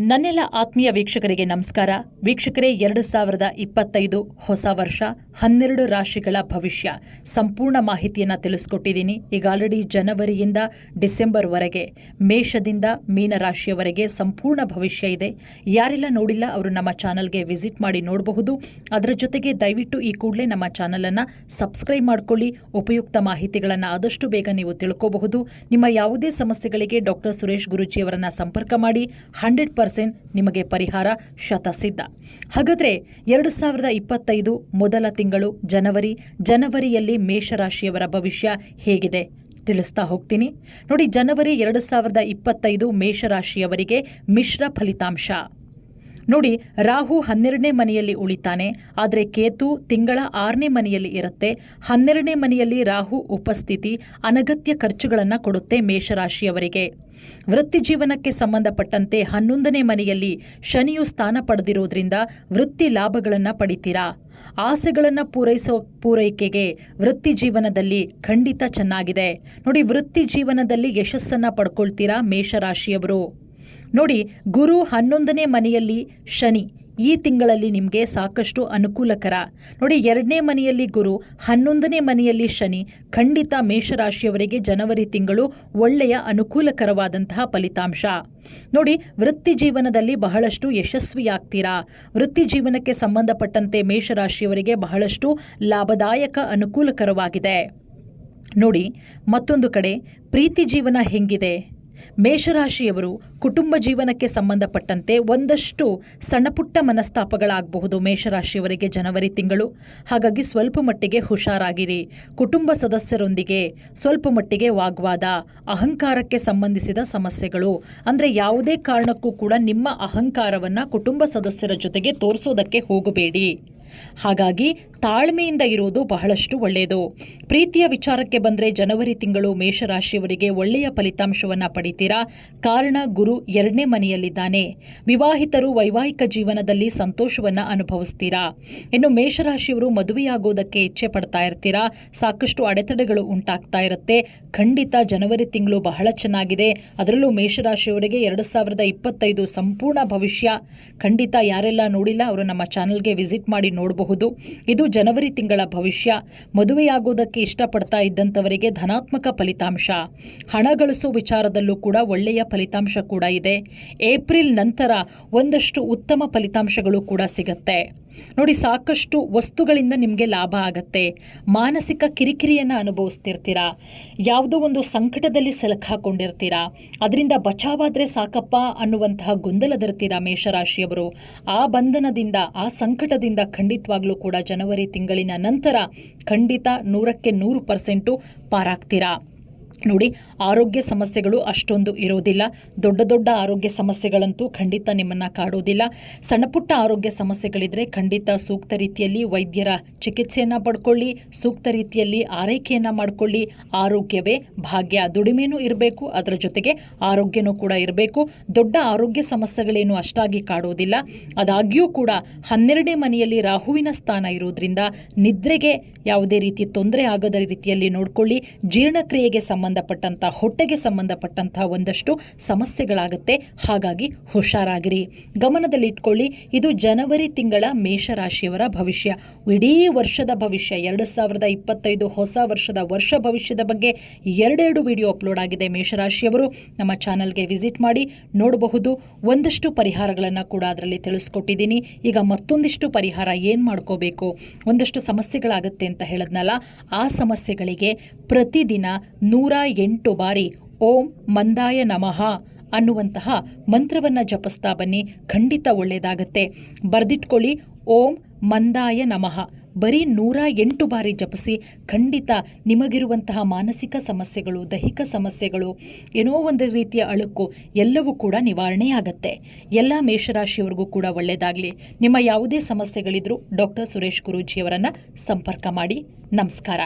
ನನ್ನೆಲ್ಲ ಆತ್ಮೀಯ ವೀಕ್ಷಕರಿಗೆ ನಮಸ್ಕಾರ. ವೀಕ್ಷಕರೇ, ಎರಡು ಸಾವಿರದ ಇಪ್ಪತ್ತೈದು ಹೊಸ ವರ್ಷ, ಹನ್ನೆರಡು ರಾಶಿಗಳ ಭವಿಷ್ಯ. ಸಂಪೂರ್ಣ ಮಾಹಿತಿಯನ್ನು ತಿಳಿಸ್ಕೊಟ್ಟಿದ್ದೀನಿ. ಈಗ ಆಲ್ರೆಡಿ ಜನವರಿಯಿಂದ ಡಿಸೆಂಬರ್ವರೆಗೆ, ಮೇಷದಿಂದ ಮೀನರಾಶಿಯವರೆಗೆ ಸಂಪೂರ್ಣ ಭವಿಷ್ಯ ಇದೆ. ಯಾರೆಲ್ಲ ನೋಡಿಲ್ಲ, ಅವರು ನಮ್ಮ ಚಾನಲ್ಗೆ ವಿಸಿಟ್ ಮಾಡಿ ನೋಡಬಹುದು. ಅದರ ಜೊತೆಗೆ ದಯವಿಟ್ಟು ಈ ಕೂಡಲೇ ನಮ್ಮ ಚಾನಲನ್ನು ಸಬ್ಸ್ಕ್ರೈಬ್ ಮಾಡಿಕೊಳ್ಳಿ. ಉಪಯುಕ್ತ ಮಾಹಿತಿಗಳನ್ನು ಆದಷ್ಟು ಬೇಗ ನೀವು ತಿಳ್ಕೋಬಹುದು. ನಿಮ್ಮ ಯಾವುದೇ ಸಮಸ್ಯೆಗಳಿಗೆ ಡಾಕ್ಟರ್ ಸುರೇಶ್ ಗುರುಜಿಯವರನ್ನು ಸಂಪರ್ಕ ಮಾಡಿ. ಹಂಡ್ರೆಡ್ ಪರ್ಸೆಂಟ್ ನಿಮಗೆ ಪರಿಹಾರ ಶತಸಿದ್ಧ. ಹಾಗಾದರೆ ಎರಡು ಸಾವಿರದ ಇಪ್ಪತ್ತೈದು ಮೊದಲ ತಿಂಗಳು ಜನವರಿ, ಜನವರಿಯಲ್ಲಿ ಮೇಷರಾಶಿಯವರ ಭವಿಷ್ಯ ಹೇಗಿದೆ ತಿಳಿಸ್ತಾ ಹೋಗ್ತೀನಿ. ನೋಡಿ, ಜನವರಿ ಎರಡು ಸಾವಿರದ ಇಪ್ಪತ್ತೈದು ಮೇಷರಾಶಿಯವರಿಗೆ ಮಿಶ್ರ ಫಲಿತಾಂಶ. ನೋಡಿ, ರಾಹು ಹನ್ನೆರಡನೇ ಮನೆಯಲ್ಲಿ ಉಳಿತಾನೆ, ಆದರೆ ಕೇತು ತಿಂಗಳ ಆರನೇ ಮನೆಯಲ್ಲಿ ಇರುತ್ತೆ. ಹನ್ನೆರಡನೇ ಮನೆಯಲ್ಲಿ ರಾಹು ಉಪಸ್ಥಿತಿ, ಅನಗತ್ಯ ಖರ್ಚುಗಳನ್ನು ಕೊಡುತ್ತೆ ಮೇಷರಾಶಿಯವರಿಗೆ. ವೃತ್ತಿ ಜೀವನಕ್ಕೆ ಸಂಬಂಧಪಟ್ಟಂತೆ ಹನ್ನೊಂದನೇ ಮನೆಯಲ್ಲಿ ಶನಿಯು ಸ್ಥಾನ ಪಡೆದಿರುವುದರಿಂದ ವೃತ್ತಿ ಲಾಭಗಳನ್ನು ಪಡಿತೀರಾ? ಆಸೆಗಳನ್ನು ಪೂರೈಸೋ ಪೂರೈಕೆಗೆ ವೃತ್ತಿ ಜೀವನದಲ್ಲಿ ಖಂಡಿತ ಚೆನ್ನಾಗಿದೆ. ನೋಡಿ, ವೃತ್ತಿ ಜೀವನದಲ್ಲಿ ಯಶಸ್ಸನ್ನು ಪಡ್ಕೊಳ್ತೀರಾ ಮೇಷರಾಶಿಯವರು? ನೋಡಿ, ಗುರು ಹನ್ನೊಂದನೇ ಮನೆಯಲ್ಲಿ ಶನಿ. ಈ ತಿಂಗಳಲ್ಲಿ ನಿಮಗೆ ಸಾಕಷ್ಟು ಅನುಕೂಲಕರ. ನೋಡಿ, ಎರಡನೇ ಮನೆಯಲ್ಲಿ ಗುರು, ಹನ್ನೊಂದನೇ ಮನೆಯಲ್ಲಿ ಶನಿ. ಖಂಡಿತ ಮೇಷರಾಶಿಯವರಿಗೆ ಜನವರಿ ತಿಂಗಳು ಒಳ್ಳೆಯ ಅನುಕೂಲಕರವಾದಂತಹ ಫಲಿತಾಂಶ. ನೋಡಿ, ವೃತ್ತಿ ಜೀವನದಲ್ಲಿ ಬಹಳಷ್ಟು ಯಶಸ್ವಿಯಾಗ್ತೀರಾ? ವೃತ್ತಿ ಜೀವನಕ್ಕೆ ಸಂಬಂಧಪಟ್ಟಂತೆ ಮೇಷರಾಶಿಯವರಿಗೆ ಬಹಳಷ್ಟು ಲಾಭದಾಯಕ ಅನುಕೂಲಕರವಾಗಿದೆ. ನೋಡಿ, ಮತ್ತೊಂದು ಕಡೆ, ಪ್ರೀತಿ ಜೀವನ ಹೆಂಗಿದೆ? ಮೇಷರಾಶಿಯವರು ಕುಟುಂಬ ಜೀವನಕ್ಕೆ ಸಂಬಂಧಪಟ್ಟಂತೆ ಒಂದಷ್ಟು ಸಣ್ಣಪುಟ್ಟ ಮನಸ್ತಾಪಗಳಾಗಬಹುದು ಮೇಷರಾಶಿಯವರಿಗೆ ಜನವರಿ ತಿಂಗಳು. ಹಾಗಾಗಿ ಸ್ವಲ್ಪ ಮಟ್ಟಿಗೆ ಹುಷಾರಾಗಿರಿ. ಕುಟುಂಬ ಸದಸ್ಯರೊಂದಿಗೆ ಸ್ವಲ್ಪ ಮಟ್ಟಿಗೆ ವಾಗ್ವಾದ, ಅಹಂಕಾರಕ್ಕೆ ಸಂಬಂಧಿಸಿದ ಸಮಸ್ಯೆಗಳು. ಅಂದರೆ ಯಾವುದೇ ಕಾರಣಕ್ಕೂ ಕೂಡ ನಿಮ್ಮ ಅಹಂಕಾರವನ್ನು ಕುಟುಂಬ ಸದಸ್ಯರ ಜೊತೆಗೆ ತೋರಿಸೋದಕ್ಕೆ ಹೋಗಬೇಡಿ. ಹಾಗಾಗಿ ತಾಳ್ಮೆಯಿಂದ ಇರೋದು ಬಹಳಷ್ಟು ಒಳ್ಳೆಯದು. ಪ್ರೀತಿಯ ವಿಚಾರಕ್ಕೆ ಬಂದರೆ ಜನವರಿ ತಿಂಗಳು ಮೇಷರಾಶಿಯವರಿಗೆ ಒಳ್ಳೆಯ ಫಲಿತಾಂಶವನ್ನು ಪಡಿತೀರಾ? ಕಾರಣ ಗುರು ಎರಡನೇ ಮನೆಯಲ್ಲಿದ್ದಾನೆ. ವಿವಾಹಿತರು ವೈವಾಹಿಕ ಜೀವನದಲ್ಲಿ ಸಂತೋಷವನ್ನು ಅನುಭವಿಸ್ತೀರಾ? ಇನ್ನು ಮೇಷರಾಶಿಯವರು ಮದುವೆಯಾಗೋದಕ್ಕೆ ಇಚ್ಛೆ ಪಡ್ತಾ ಇರ್ತೀರಾ? ಸಾಕಷ್ಟು ಅಡೆತಡೆಗಳು ಉಂಟಾಗ್ತಾ ಇರುತ್ತೆ. ಖಂಡಿತ ಜನವರಿ ತಿಂಗಳು ಬಹಳ ಚೆನ್ನಾಗಿದೆ. ಅದರಲ್ಲೂ ಮೇಷರಾಶಿಯವರಿಗೆ ಎರಡು ಸಾವಿರದ ಇಪ್ಪತ್ತೈದು ಸಂಪೂರ್ಣ ಭವಿಷ್ಯ. ಖಂಡಿತ ಯಾರೆಲ್ಲ ನೋಡಿಲ್ಲ, ಅವರು ನಮ್ಮ ಚಾನಲ್ಗೆ ವಿಸಿಟ್ ಮಾಡಿ ನೋಡಬಹುದು. ಇದು ಜನವರಿ ತಿಂಗಳ ಭವಿಷ್ಯ. ಮದುವೆಯಾಗೋದಕ್ಕೆ ಇಷ್ಟಪಡ್ತಾ ಇದ್ದಂಥವರಿಗೆ ಧನಾತ್ಮಕ ಫಲಿತಾಂಶ. ಹಣ ಗಳಿಸೋ ವಿಚಾರದಲ್ಲೂ ಕೂಡ ಒಳ್ಳೆಯ ಫಲಿತಾಂಶ ಕೂಡ ಇದೆ. ಏಪ್ರಿಲ್ ನಂತರ ಒಂದಷ್ಟು ಉತ್ತಮ ಫಲಿತಾಂಶಗಳು ಕೂಡ ಸಿಗತ್ತೆ. ನೋಡಿ, ಸಾಕಷ್ಟು ವಸ್ತುಗಳಿಂದ ನಿಮಗೆ ಲಾಭ ಆಗತ್ತೆ. ಮಾನಸಿಕ ಕಿರಿಕಿರಿಯನ್ನು ಅನುಭವಿಸ್ತಿರ್ತೀರಾ? ಯಾವುದೋ ಒಂದು ಸಂಕಟದಲ್ಲಿ ಸಿಲುಕಾಕೊಂಡಿರ್ತೀರಾ ಅದರಿಂದ ಬಚಾವಾದರೆ ಸಾಕಪ್ಪ ಅನ್ನುವಂತಹ ಗೊಂದಲದಿರ್ತೀರಾ ಮೇಷರಾಶಿಯವರು. ಆ ಬಂಧನದಿಂದ, ಆ ಸಂಕಟದಿಂದ ಖಂಡಿತವಾಗ್ಲೂ ಕೂಡ ಜನವರಿ ತಿಂಗಳಿನ ನಂತರ ಖಂಡಿತ ನೂರಕ್ಕೆ ನೂರು ಪರ್ಸೆಂಟು ಪಾರಾಗ್ತೀರಾ? ನೋಡಿ, ಆರೋಗ್ಯ ಸಮಸ್ಯೆಗಳು ಅಷ್ಟೊಂದು ಇರೋದಿಲ್ಲ. ದೊಡ್ಡ ದೊಡ್ಡ ಆರೋಗ್ಯ ಸಮಸ್ಯೆಗಳಂತೂ ಖಂಡಿತ ನಿಮ್ಮನ್ನು ಕಾಡೋದಿಲ್ಲ. ಸಣ್ಣಪುಟ್ಟ ಆರೋಗ್ಯ ಸಮಸ್ಯೆಗಳಿದ್ರೆ ಖಂಡಿತ ಸೂಕ್ತ ರೀತಿಯಲ್ಲಿ ವೈದ್ಯರ ಚಿಕಿತ್ಸೆಯನ್ನು ಪಡ್ಕೊಳ್ಳಿ, ಸೂಕ್ತ ರೀತಿಯಲ್ಲಿ ಆರೈಕೆಯನ್ನು ಮಾಡಿಕೊಳ್ಳಿ. ಆರೋಗ್ಯವೇ ಭಾಗ್ಯ. ದುಡಿಮೆನೂ ಇರಬೇಕು, ಅದರ ಜೊತೆಗೆ ಆರೋಗ್ಯನೂ ಕೂಡ ಇರಬೇಕು. ದೊಡ್ಡ ಆರೋಗ್ಯ ಸಮಸ್ಯೆಗಳೇನು ಅಷ್ಟಾಗಿ ಕಾಡೋದಿಲ್ಲ. ಅದಾಗ್ಯೂ ಕೂಡ ಹನ್ನೆರಡೇ ಮನೆಯಲ್ಲಿ ರಾಹುವಿನ ಸ್ಥಾನ ಇರೋದ್ರಿಂದ ನಿದ್ರೆಗೆ ಯಾವುದೇ ರೀತಿ ತೊಂದರೆ ಆಗದ ರೀತಿಯಲ್ಲಿ ನೋಡಿಕೊಳ್ಳಿ. ಜೀರ್ಣಕ್ರಿಯೆಗೆ ಸಂಬಂಧಪಟ್ಟಂಥ, ಹೊಟ್ಟೆಗೆ ಸಂಬಂಧಪಟ್ಟಂತಹ ಒಂದಷ್ಟು ಸಮಸ್ಯೆಗಳಾಗುತ್ತೆ. ಹಾಗಾಗಿ ಹುಷಾರಾಗಿರಿ. ಗಮನದಲ್ಲಿಟ್ಕೊಳ್ಳಿ, ಇದು ಜನವರಿ ತಿಂಗಳ ಮೇಷರಾಶಿಯವರ ಭವಿಷ್ಯ. ಇಡೀ ವರ್ಷದ ಭವಿಷ್ಯ, ಎರಡು ಸಾವಿರದ ಇಪ್ಪತ್ತೈದು ಹೊಸ ವರ್ಷದ ವರ್ಷ ಭವಿಷ್ಯದ ಬಗ್ಗೆ ಎರಡೆರಡು ವಿಡಿಯೋ ಅಪ್ಲೋಡ್ ಆಗಿದೆ ಮೇಷರಾಶಿಯವರು. ನಮ್ಮ ಚಾನಲ್ಗೆ ವಿಸಿಟ್ ಮಾಡಿ, ನೋಡಬಹುದು. ಒಂದಷ್ಟು ಪರಿಹಾರಗಳನ್ನು ಕೂಡ ಅದರಲ್ಲಿ ತಿಳಿಸ್ಕೊಟ್ಟಿದ್ದೀನಿ. ಈಗ ಮತ್ತೊಂದಿಷ್ಟು ಪರಿಹಾರ ಏನು ಮಾಡ್ಕೋಬೇಕು? ಒಂದಷ್ಟು ಸಮಸ್ಯೆಗಳಾಗುತ್ತೆ ಅಂತ ಹೇಳಿದ್ನಲ್ಲ, ಆ ಸಮಸ್ಯೆಗಳಿಗೆ ಪ್ರತಿದಿನ ನೂರ ಎಂಟು ಬಾರಿ ಓಂ ಮಂದಾಯ ನಮಃ ಅನ್ನುವಂತಹ ಮಂತ್ರವನ್ನು ಜಪಿಸ್ತಾ ಬನ್ನಿ. ಖಂಡಿತ ಒಳ್ಳೆಯದಾಗತ್ತೆ ಬರೆದಿಟ್ಕೊಳ್ಳಿ. ಓಂ ಮಂದಾಯ ನಮಃ. ಬರೀ ನೂರ ಎಂಟು ಬಾರಿ ಜಪಿಸಿ ಖಂಡಿತ ನಿಮಗಿರುವಂತಹ ಮಾನಸಿಕ ಸಮಸ್ಯೆಗಳು, ದೈಹಿಕ ಸಮಸ್ಯೆಗಳು, ಏನೋ ಒಂದು ರೀತಿಯ ಅಳುಕು ಎಲ್ಲವೂ ಕೂಡ ನಿವಾರಣೆಯಾಗತ್ತೆ ಎಲ್ಲ ಮೇಷರಾಶಿಯವರಿಗೂ ಕೂಡ ಒಳ್ಳೆಯದಾಗಲಿ ನಿಮ್ಮ ಯಾವುದೇ ಸಮಸ್ಯೆಗಳಿದ್ರೂ ಡಾಕ್ಟರ್ ಸುರೇಶ್ ಗುರೂಜಿಯವರನ್ನು ಸಂಪರ್ಕ ಮಾಡಿ. ನಮಸ್ಕಾರ.